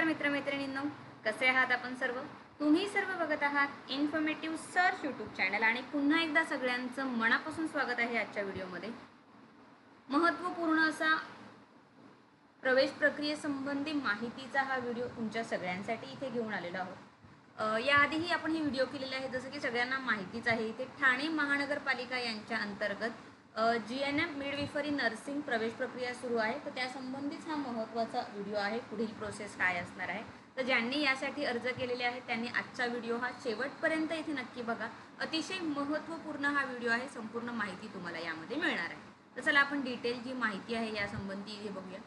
नमस्कार मित्रमैत्रिणींनो कसे आहात आपण सर्व? तुम्ही सर्व बघत आहात इन्फॉर्मेटिव्ह सर्च यूट्यूब चॅनल आणि पुन्हा एकदा सगळ्यांचं मनापासून स्वागत आहे आजच्या व्हिडिओमध्ये. महत्त्वपूर्ण असा प्रवेश प्रक्रियेसंबंधी माहितीचा हा व्हिडिओ तुमच्या सगळ्यांसाठी इथे घेऊन आलेलो आहोत. याआधीही आपण हे व्हिडिओ केलेले आहे जसं की सगळ्यांना माहितीच आहे इथे ठाणे महानगरपालिका यांच्या अंतर्गत G N M midwifery nursing प्रवेश प्रक्रिया सुरू आहे. तर त्यासंबंधीच हा महत्त्वाचा व्हिडिओ आहे. पुढील प्रोसेस काय असणार आहे? तर ज्यांनी यासाठी अर्ज केलेले आहेत त्यांनी आजचा व्हिडिओ हा शेवटपर्यंत इथे नक्की बघा. अतिशय महत्त्वपूर्ण हा व्हिडिओ आहे. संपूर्ण माहिती तुम्हाला यामध्ये मिळणार आहे. तर चला आपण डिटेल जी माहिती आहे यासंबंधी इथे बघूया.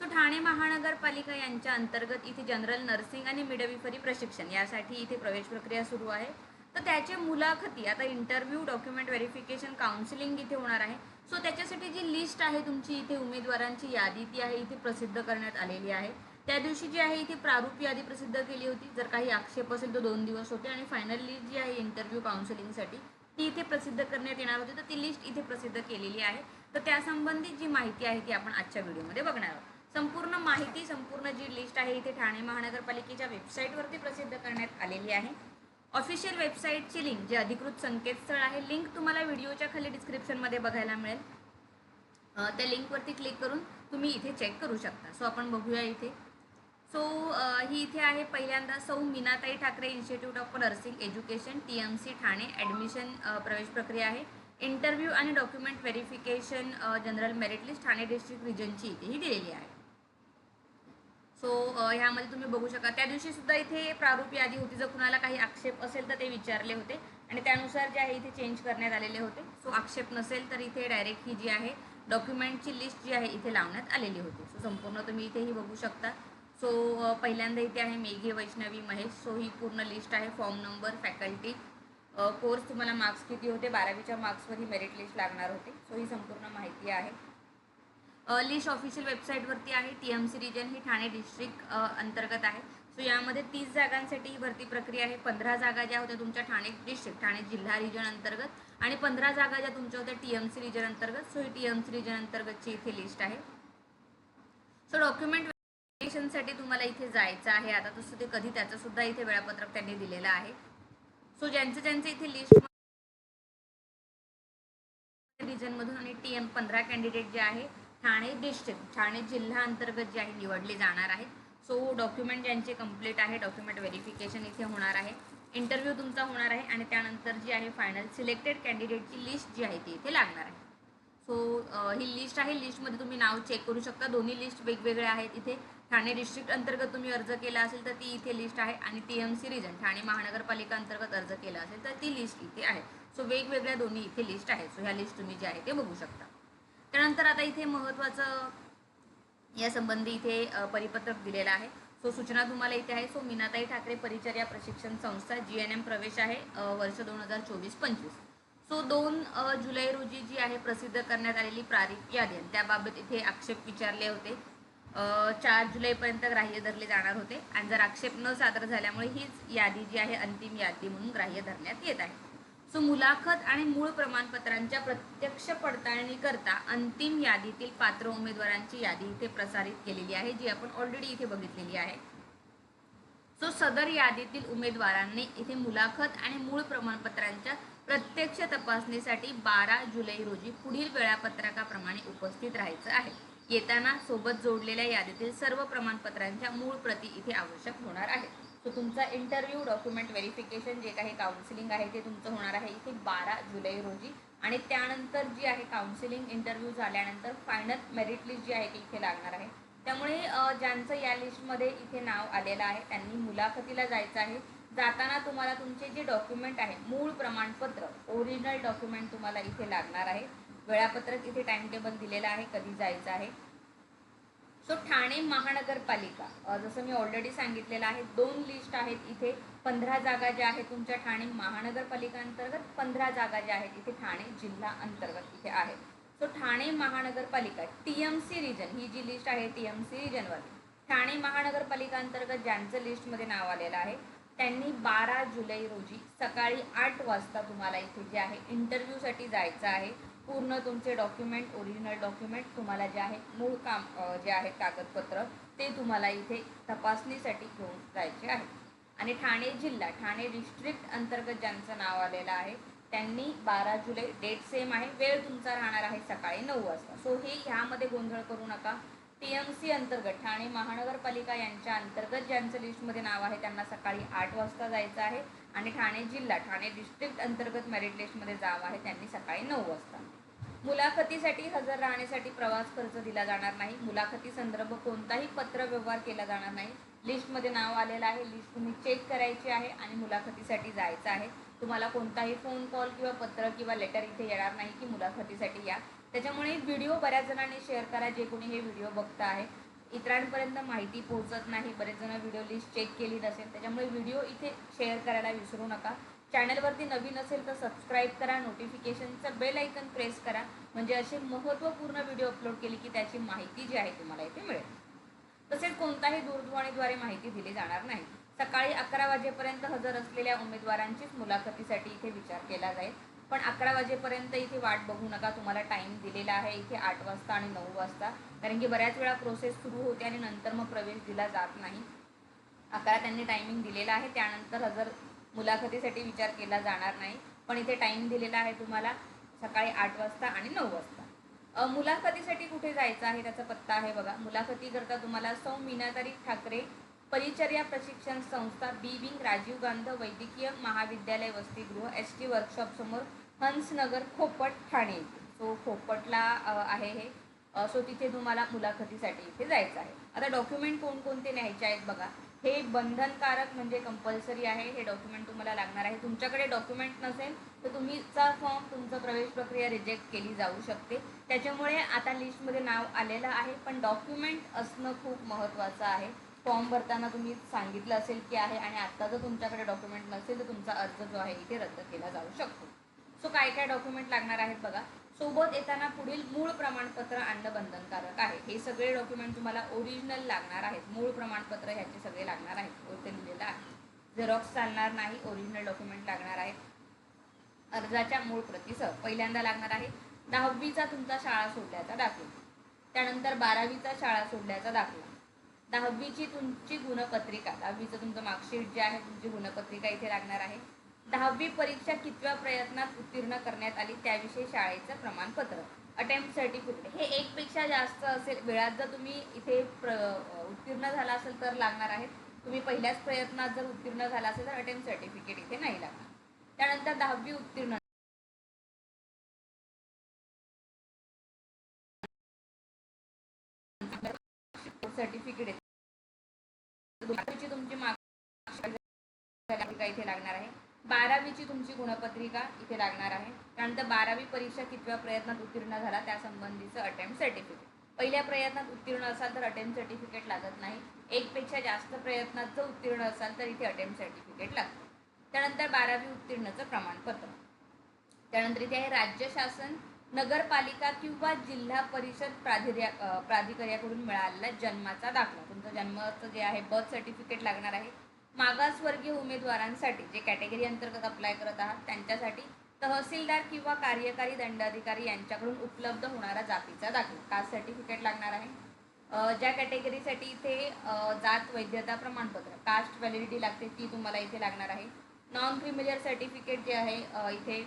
सो ठाणे महानगरपालिका यांच्या अंतर्गत इथे जनरल नर्सिंग आणि मिडविफरी प्रशिक्षण यासाठी इथे प्रवेश प्रक्रिया सुरू आहे. तर त्याचे मुलाखती आता इंटरव्ह्यू डॉक्युमेंट व्हेरिफिकेशन काउन्सिलिंग इथे होणार आहे. सो त्याच्यासाठी जी लिस्ट आहे तुमची इथे उमेदवारांची यादी ती आहे इथे प्रसिद्ध करण्यात आलेली आहे. त्या दिवशी जी आहे इथे प्रारूप यादी प्रसिद्ध केली होती. जर काही आक्षेप असेल तर दोन दिवस होते. आणि फायनल लिस्ट जी आहे इंटरव्ह्यू काउन्सिलिंगसाठी ती इथे प्रसिद्ध करण्यात येणार होती. तर ती लिस्ट इथे प्रसिद्ध केलेली आहे. तर त्यासंबंधित जी माहिती आहे ती आपण आजच्या व्हिडिओमध्ये बघणार आहोत. संपूर्ण माहिती संपूर्ण जी लिस्ट आहे इथे ठाणे महानगरपालिकेच्या वेबसाईटवरती प्रसिद्ध करण्यात आलेली आहे. ऑफिशियल वेबसाईटची लिंक जे अधिकृत संकेतस्थळ आहे लिंक तुम्हाला व्हिडिओच्या खाली डिस्क्रिप्शनमध्ये बघायला मिळेल. त्या लिंकवरती क्लिक करून तुम्ही इथे चेक करू शकता. सो आपण बघूया इथे. सो ही इथे आहे पहिल्यांदा सौ Meenatai Thackeray institute of nursing education T M C Thane. Admission प्रवेश प्रक्रिया आहे. इंटरव्ह्यू आणि document verification general merit list Thane district रिजनची इथे ही दिलेली आहे. सो ह्यामध्ये तुम्ही बघू शकता. त्या दिवशी सुद्धा इथे प्रारूप यादी होती. जर कुणाला काही आक्षेप असेल तर ते विचारले होते. आणि त्यानुसार जे आहे इथे चेंज करण्यात आलेले होते. सो आक्षेप नसेल तर इथे डायरेक्ट ही जी आहे डॉक्युमेंटची लिस्ट जी आहे इथे लावण्यात आलेली होती. सो संपूर्ण तुम्ही इथेही बघू शकता. सो पहिल्यांदा इथे आहे मेघे वैष्णवी महेश. सो ही पूर्ण लिस्ट आहे. फॉर्म नंबर फॅकल्टी कोर्स तुम्हाला मार्क्स किती होते? बारावीच्या मार्क्सवर ही मेरिट लिस्ट लागणार होते. सो ही संपूर्ण माहिती आहे. लिस्ट ऑफिशियल वेबसाईटवरती आहे. टी एम सी रिजन ही ठाणे डिस्ट्रिक्ट अंतर्गत आहे. सो यामध्ये तीस जागांसाठी ही भरती प्रक्रिया आहे. पंधरा जागा ज्या होत्या तुमच्या ठाणे डिस्ट्रिक्ट ठाणे जिल्हा रिजन अंतर्गत आणि पंधरा जागा ज्या तुमच्या होत्या टी एम सी रिजन अंतर्गत. सो ही टी एम सी रिजन अंतर्गतची इथे लिस्ट आहे. सो डॉक्युमेंटसाठी तुम्हाला इथे जायचं आहे. आता तसं ते कधी त्याचं सुद्धा इथे वेळापत्रक त्यांनी दिलेलं आहे. सो ज्यांचं ज्यांचं इथे लिस्ट रिजनमधून आणि टी एम पंधरा कॅन्डिडेट जे आहे ठाणे डिस्ट्रिक्ट ठाणे जिल्हा अंतर्गत जे आहे निवडले जाणार आहेत सो डॉक्युमेंट ज्यांचे कंप्लीट आहे. डॉक्युमेंट व्हेरिफिकेशन इथे होणार आहे. इंटरव्ह्यू तुमचा होणार आहे. आणि त्यानंतर जी आहे फायनल सिलेक्टेड कॅन्डिडेटची लिस्ट जी आहे ती इथे लागणार आहे. सो ही लिस्ट आहे. लिस्टमध्ये तुम्ही नाव चेक करू शकता. दोन्ही लिस्ट वेगवेगळ्या आहेत इथे. ठाणे डिस्ट्रिक्ट अंतर्गत तुम्ही अर्ज केला असेल तर ती इथे लिस्ट आहे. आणि T M C region Thane महानगरपालिका अंतर्गत अर्ज केला असेल तर ती लिस्ट इथे आहे. सो वेगवेगळ्या दोन्ही इथे लिस्ट आहेत. सो ह्या लिस्ट तुम्ही जे आहे ते बघू शकता. त्यानंतर आता इथे महत्त्वाचं या संबंधी इथे परिपत्रक दिलेलं आहे. सो सूचना तुम्हाला इथे आहे. सो मीनाताई ठाकरे परिचर्या प्रशिक्षण संस्था जी एन एम प्रवेश आहे वर्ष दोन हजार चोवीस पंचवीस. सो दोन जुलै रोजी जी आहे प्रसिद्ध करण्यात आलेली प्रारूप यादी त्याबाबत इथे आक्षेप विचारले होते. चार जुलैपर्यंत ग्राह्य धरले जाणार होते. आणि जर आक्षेप न सादर झाल्यामुळे हीच यादी जी आहे अंतिम यादी म्हणून ग्राह्य धरण्यात येत आहे. सो मुलाखत आणि मूळ प्रमाणपत्रांच्या प्रत्यक्ष पडताळणी करता अंतिम यादीतील पात्र उमेदवारांची यादी इथे प्रसारित केलेली आहे जी आपण ऑलरेडी इथे बघितलेली आहे. सो सदर यादीतील उमेदवारांनी इथे मुलाखत आणि मूळ प्रमाणपत्रांच्या प्रत्यक्ष तपासणीसाठी बारा जुलै रोजी पुढील वेळापत्रकाप्रमाणे उपस्थित राहायचं आहे. येताना सोबत जोडलेल्या यादीतील सर्व प्रमाणपत्रांच्या मूळ प्रती इथे आवश्यक होणार आहेत. सो तुमचा इंटरव्ह्यू डॉक्युमेंट व्हेरिफिकेशन जे काही काउन्सिलिंग आहे ते तुमचं होणार आहे इथे बारा जुलै रोजी. आणि त्यानंतर जी आहे काउन्सिलिंग इंटरव्ह्यू झाल्यानंतर फायनल मेरिट लिस्ट जी आहे ती इथे लागणार आहे. त्यामुळे ज्यांचं या लिस्टमध्ये इथे नाव आलेलं आहे त्यांनी मुलाखतीला जायचं आहे. जाताना तुम्हाला तुमचे जे डॉक्युमेंट आहे मूळ प्रमाणपत्र ओरिजिनल डॉक्युमेंट तुम्हाला इथे लागणार आहे. वेळापत्रक इथे टाइम टेबल दिलेलं आहे कधी जायचं आहे. सो ठाणे महानगरपालिका जसं मी ऑलरेडी सांगितलेलं आहे दोन लिस्ट आहेत इथे. पंधरा जागा ज्या आहेत तुमच्या ठाणे महानगरपालिका अंतर्गत पंधरा जागा ज्या आहेत इथे ठाणे जिल्हा अंतर्गत इथे आहेत. सो ठाणे महानगरपालिका टी एम सी रिजन ही जी लिस्ट आहे टी एम सी रिजनवर ठाणे महानगरपालिका अंतर्गत ज्यांचं लिस्टमध्ये नाव आलेलं आहे त्यांनी बारा जुलै रोजी सकाळी आठ वाजता तुम्हाला इथे जे आहे इंटरव्ह्यूसाठी जायचं आहे. पूर्ण तुमचे डॉक्युमेंट ओरिजिनल डॉक्युमेंट तुम्हाला जे आहे मूळ काम जे आहे कागदपत्र ते तुम्हाला इथे तपासणीसाठी घेऊन जायचे आहे. आणि ठाणे जिल्हा ठाणे डिस्ट्रिक्ट अंतर्गत ज्यांचं नाव आलेलं आहे त्यांनी बारा जुलै डेट सेम आहे. वेळ तुमचा राहणार आहे सकाळी नऊ वाजता. सो हे ह्यामध्ये गोंधळ करू नका. टी एम सी अंतर्गत ठाणे महानगरपालिका यांच्या अंतर्गत ज्यांचं लिस्टमध्ये नाव आहे त्यांना सकाळी आठ वाजता जायचं आहे. आणि ठाणे जिल्हा ठाणे डिस्ट्रिक्ट अंतर्गत मेरिट लिस्टमध्ये जाव आहे त्यांनी सकाळी नऊ वाजता. मुलाखतीसाठी हजर राहण्यासाठी प्रवास खर्च दिला जाणार नाही. मुलाखती संदर्भ कोणताही पत्र व्यवहार केला जाणार नाही. लिस्टमध्ये नाव आलेलं आहे. लिस्ट तुम्ही चेक करायची आहे आणि मुलाखतीसाठी जायचं आहे. तुम्हाला कोणताही फोन कॉल किंवा पत्र किंवा लेटर इथे येणार नाही की मुलाखतीसाठी या. त्याच्यामुळे व्हिडिओ बऱ्याच जणांनी शेअर करा. जे कोणी हे व्हिडिओ बघता आहे इतरांपर्यंत माहिती पोहोचत नाही. बरेच जण व्हिडिओ लिस्ट चेक केली नसेल. त्याच्यामुळे व्हिडिओ इथे शेअर करायला विसरू नका. चॅनलवरती नवीन असेल तर सबस्क्राईब करा. नोटिफिकेशनचं बेल ऐकन प्रेस करा. म्हणजे असे महत्त्वपूर्ण व्हिडिओ अपलोड केली की त्याची माहिती जी आहे तुम्हाला इथे मिळेल. तसेच कोणताही दूरध्वनीद्वारे माहिती दिली जाणार नाही. सकाळी अकरा वाजेपर्यंत हजर असलेल्या उमेदवारांचीच मुलाखतीसाठी इथे विचार केला जाईल. पण अकरा वाजेपर्यंत इथे वाट बघू नका. तुम्हाला टाईम दिलेला आहे. इथे आठ वाजता आणि नऊ वाजता. कारण की बऱ्याच वेळा प्रोसेस सुरू होते आणि नंतर मग प्रवेश दिला जात नाही. अकरा त्यांनी टायमिंग दिलेला आहे. त्यानंतर हजर मुलाखतीसाठी विचार केला जाणार नाही. पण इथे टाईम दिलेला आहे तुम्हाला सकाळी आठ वाजता आणि नऊ वाजता. मुलाखतीसाठी कुठे जायचं आहे? त्याचा पत्ता आहे बघा. मुलाखतीकरता तुम्हाला सौ मीनातारी ठाकरे परिचर्या प्रशिक्षण संस्था बी विंग राजीव गांधी वैद्यकीय महाविद्यालय वसतिगृह एस टी वर्कशॉपसमोर हंसनगर खोपट ठाणे सो खोपटला आहे हे. सो तिथे तुम्हाला मुलाखतीसाठी इथे जायचं आहे. आता डॉक्युमेंट कोणकोणते न्यायचे आहेत बघा. हे बंधनकारक म्हणजे कंपल्सरी आहे. हे डॉक्युमेंट तुम्हाला लागणार आहे. तुमच्याकडे डॉक्युमेंट नसेल तर तुम्हीचा फॉर्म तुमचं प्रवेश प्रक्रिया रिजेक्ट केली जाऊ शकते. त्याच्यामुळे आता लिस्टमध्ये नाव आलेलं आहे पण डॉक्युमेंट असणं खूप महत्त्वाचं आहे. फॉर्म भरताना तुम्ही सांगितलं असेल की आहे आणि आत्ता जर तुमच्याकडे डॉक्युमेंट नसेल तर तुमचा अर्ज जो आहे इथे रद्द केला जाऊ शकतो. सो काय काय डॉक्युमेंट लागणार आहेत बघा. सोबत येताना पुढील मूळ प्रमाणपत्र आणणं बंधनकारक आहे. हे सगळे डॉक्युमेंट तुम्हाला ओरिजिनल लागणार आहेत. मूळ प्रमाणपत्र ह्याचे सगळे लागणार आहेत. ते लिहिलेलं आहे? झेरॉक्स चालणार नाही. ओरिजिनल डॉक्युमेंट लागणार आहेत अर्जाच्या मूळ प्रतीसह पहिल्यांदा लागणार आहे. दहावीचा तुमचा शाळा सोडल्याचा दाखला. त्यानंतर बारावीचा शाळा सोडल्याचा दाखला. दहावीची तुमची गुणपत्रिका दहावीचं तुमचं मार्कशीट जे आहे तुमची गुणपत्रिका इथे लागणार आहे. दहावी परीक्षा कितव्या प्रयत्नात उत्तीर्ण करण्यात आली त्याविषयी शाळेचं प्रमाणपत्र. अटेम्प्ट सर्टिफिकेट हे एकपेक्षा जास्त असेल. वेळात जर तुम्ही इथे प्र उत्तीर्ण झाला असेल तर लागणार आहेत तुम्ही पहिल्याच प्रयत्नात जर उत्तीर्ण झाला असेल तर अटेम्प्ट सर्टिफिकेट इथे नाही लागणार. त्यानंतर दहावी उत्तीर्ण सर्टिफिकेट तुमची मार्कशीट इथे लागणार आहे. बारावीची तुमची गुणपत्रिका इथे लागणार आहे. त्यानंतर बारावी परीक्षा कितव्या प्रयत्नात उत्तीर्ण झाला त्यासंबंधीचं अटेम्प्ट सर्टिफिकेट पहिल्या प्रयत्नात उत्तीर्ण असाल तर अटेम्प्ट सर्टिफिकेट लागत नाही. एकपेक्षा जास्त प्रयत्नात जर उत्तीर्ण असाल तर इथे अटेम्प्ट सर्टिफिकेट लागतं. त्यानंतर बारावी उत्तीर्णचं प्रमाणपत्र. त्यानंतर इथे आहे राज्य शासन नगरपालिका किंवा जिल्हा परिषद प्राधिर्या प्राधिकाऱ्याकडून मिळालेला जन्माचा दाखला. तुमचं जन्माचं जे आहे बर्थ सर्टिफिकेट लागणार आहे. मागासवर्गीय उमेदवारांसाठी जे कॅटेगरी अंतर्गत अप्लाय करत आहात त्यांच्यासाठी तहसीलदार किंवा कार्यकारी दंडाधिकारी यांच्याकडून उपलब्ध होणारा जातीचा दाखला. कास्ट सर्टिफिकेट लागणार आहे. ज्या कॅटेगरीसाठी इथे जात वैधता प्रमाणपत्र कास्ट व्हॅलिडिटी लागते ती तुम्हाला इथे लागणार आहे. नॉन क्रिमिलियर सर्टिफिकेट जे आहे इथे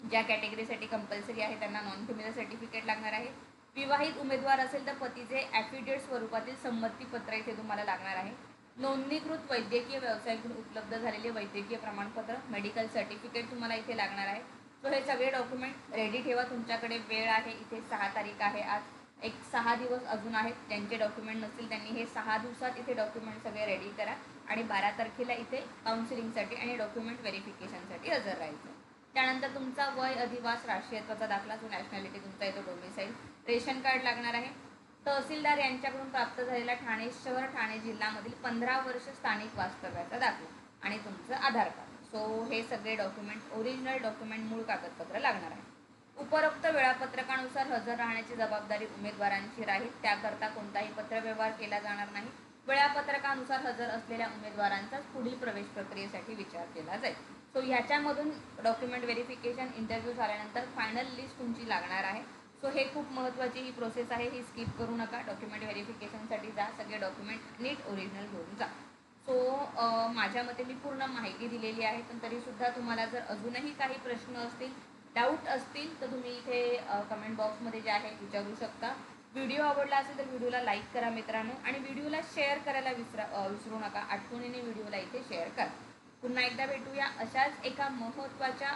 ज्या कॅटेगरीसाठी कंपल्सरी आहे त्यांना नॉन क्रिमिनल सर्टिफिकेट लागणार आहे. विवाहित उमेदवार असेल तर पतीचे ॲफिडेट स्वरूपातील संमतीपत्र इथे तुम्हाला लागणार आहे. नोंदणीकृत वैद्यकीय व्यवसायाकडून उपलब्ध झालेले वैद्यकीय प्रमाणपत्र मेडिकल सर्टिफिकेट तुम्हाला इथे लागणार आहे. सो हे सगळे डॉक्युमेंट रेडी ठेवा. तुमच्याकडे वेळ आहे. इथे सहा तारीख आहे. आज एक सहा दिवस अजून आहेत. ज्यांचे डॉक्युमेंट नसतील त्यांनी हे सहा दिवसात इथे डॉक्युमेंट सगळे रेडी करा. आणि बारा तारखेला इथे काउन्सिलिंगसाठी आणि डॉक्युमेंट व्हेरिफिकेशनसाठी हजर राहायचं. त्यानंतर तुमचा वय अधिवास राष्ट्रीयत्वाचा दाखला जो नॅशनॅलिटी तुमचा येतो डोमिसाईल रेशन कार्ड लागणार आहे. तहसीलदार यांच्याकडून प्राप्त झालेला ठाणे शहर ठाणे जिल्ह्यामधील पंधरा वर्ष स्थानिक वास्तव्याचा दाखला आणि तुमचं आधार कार्ड. सो हे सगळे डॉक्युमेंट ओरिजिनल डॉक्युमेंट मूळ कागदपत्र लागणार आहे. उपरोक्त वेळापत्रकानुसार हजर राहण्याची जबाबदारी उमेदवारांची राहील. त्याकरता कोणताही पत्रव्यवहार केला जाणार नाही. वेळापत्रकानुसार हजर असलेल्या उमेदवारांचाच पुढील प्रवेश प्रक्रियेसाठी विचार केला जाईल. सो ह्याच्यामधून डॉक्युमेंट व्हेरिफिकेशन इंटरव्ह्यू झाल्यानंतर फायनल लिस्ट तुमची लागणार आहे. सो हे खूप महत्त्वाची ही प्रोसेस आहे. ही स्किप करू नका. डॉक्युमेंट व्हेरिफिकेशनसाठी जा. सगळे डॉक्युमेंट नीट ओरिजिनल घेऊन जा. सो माझ्या मते मी पूर्ण माहिती दिलेली आहे. पण तरीसुद्धा तुम्हाला जर अजूनही काही प्रश्न असतील डाऊट असतील तर तुम्ही इथे कमेंट बॉक्समध्ये जे आहे विचारू शकता. व्हिडिओ आवडला असेल तर व्हिडिओला लाईक करा मित्रांनो. आणि व्हिडिओला शेअर करायला विसरा विसरू नका. आठवणीने व्हिडिओला इथे शेअर करा. पुन्हा एकदा भेटूया अशाच एका महत्त्वाच्या